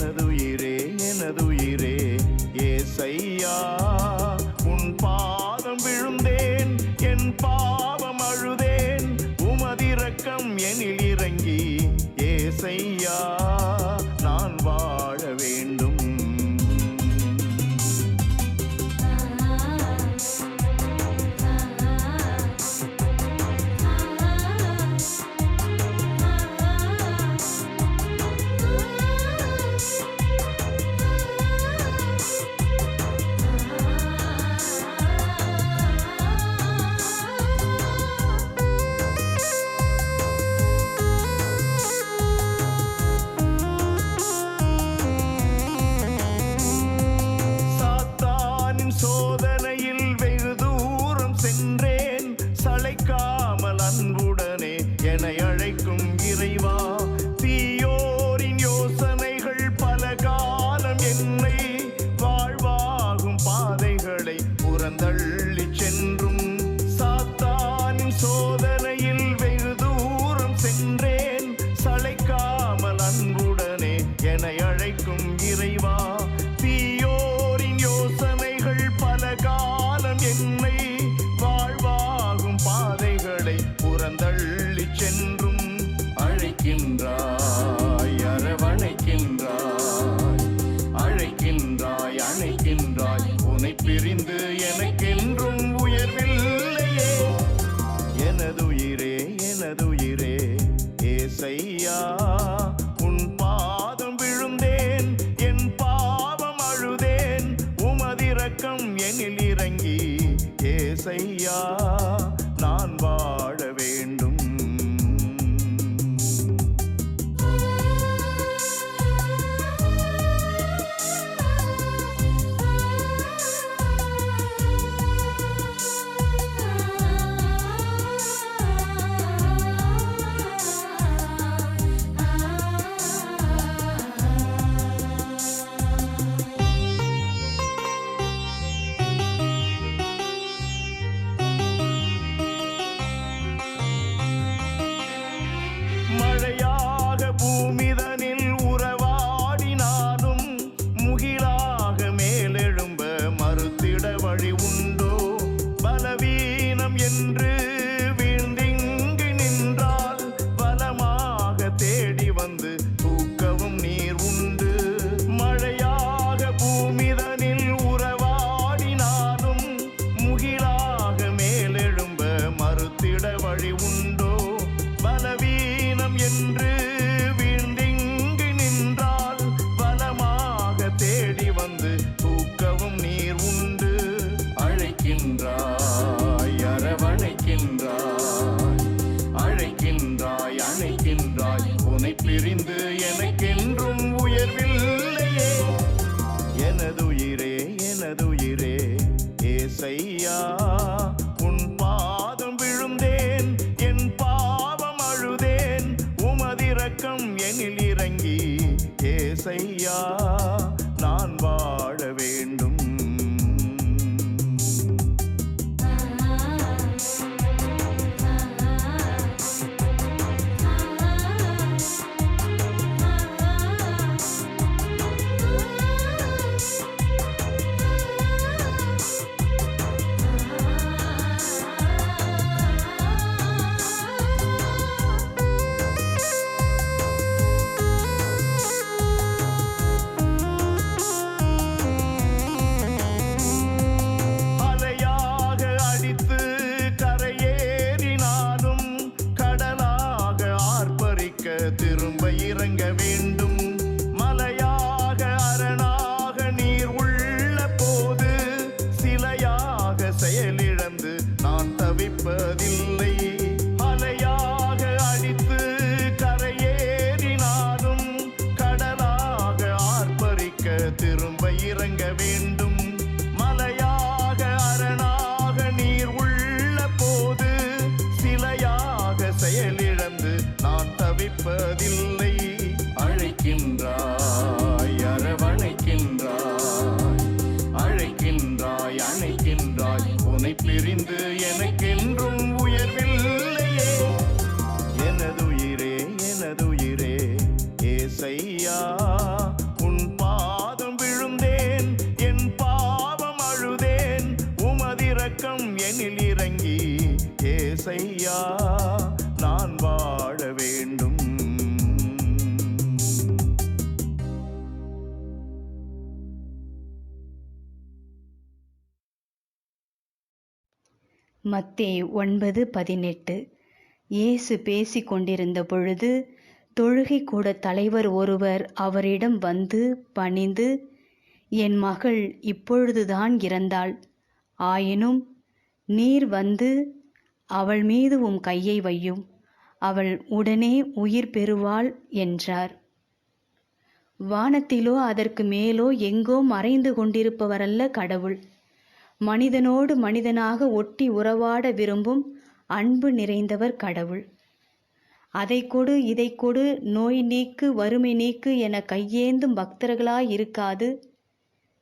எனது Sandra. மத்தே ஒன்பது பதினெட்டு. இயேசு பேசிக் கொண்டிருந்த பொழுது தொழுகை கூட தலைவர் ஒருவர் அவரிடம் வந்து பணிந்து என் மகள் இப்பொழுதுதான் இறந்தாள். ஆயினும் நீர் வந்து அவள் மீது உம் கையை வையும். அவள் உடனே உயிர் பெறுவாள் என்றார். வானத்திலோ அதற்கு மேலோ எங்கோ மறைந்து கொண்டிருப்பவரல்ல கடவுள். மனிதனோடு மனிதனாக ஒட்டி உறவாட விரும்பும் அன்பு நிறைந்தவர் கடவுள். அதை கொடு இதை கொடு நோய் நீக்கு வறுமை நீக்கு என கையேந்தும் பக்தர்களாய் இருக்காது.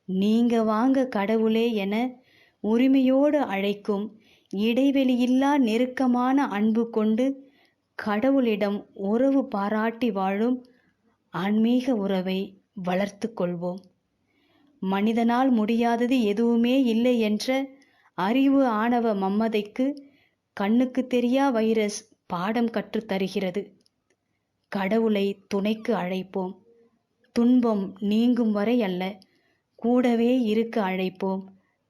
நீங்க வாங்க கடவுளே என உரிமையோடு அழைக்கும் இடைவெளியில்லா நெருக்கமான அன்பு கொண்டு கடவுளிடம் உறவு பாராட்டி வாழும் ஆன்மீக உறவை வளர்த்து கொள்வோம். மனிதனால் முடியாதது எதுவுமே இல்லை என்ற அறிவு ஆணவ மம்மதைக்கு கண்ணுக்கு தெரியா வைரஸ் பாடம் கற்றுத் தருகிறது. கடவுளை துணைக்கு அழைப்போம். துன்பம் நீங்கும் வரை அல்ல கூடவே இருக்க அழைப்போம்.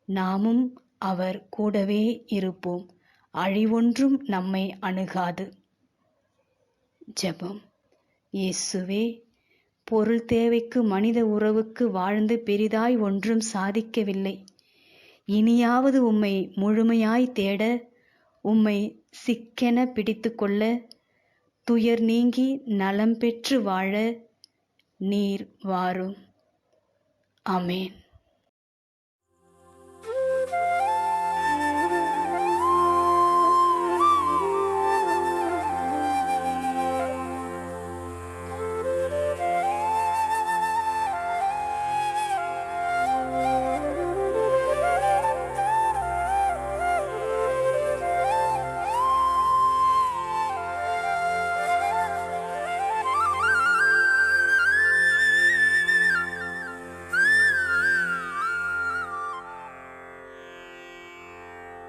நாமும் அவர் கூடவே இருப்போம். அழிவொன்றும் நம்மை அணுகாது. ஜெபம். இயேசுவே பொருள் தேவைக்கு மனித உறவுக்கு வாழ்ந்து பெரிதாய் ஒன்றும் சாதிக்கவில்லை. இனியாவது உம்மை முழுமையாய் தேட உம்மை சிக்கென பிடித்து கொள்ள துயர் நீங்கி நலம் பெற்று வாழ நீர் வாரும். அமேன்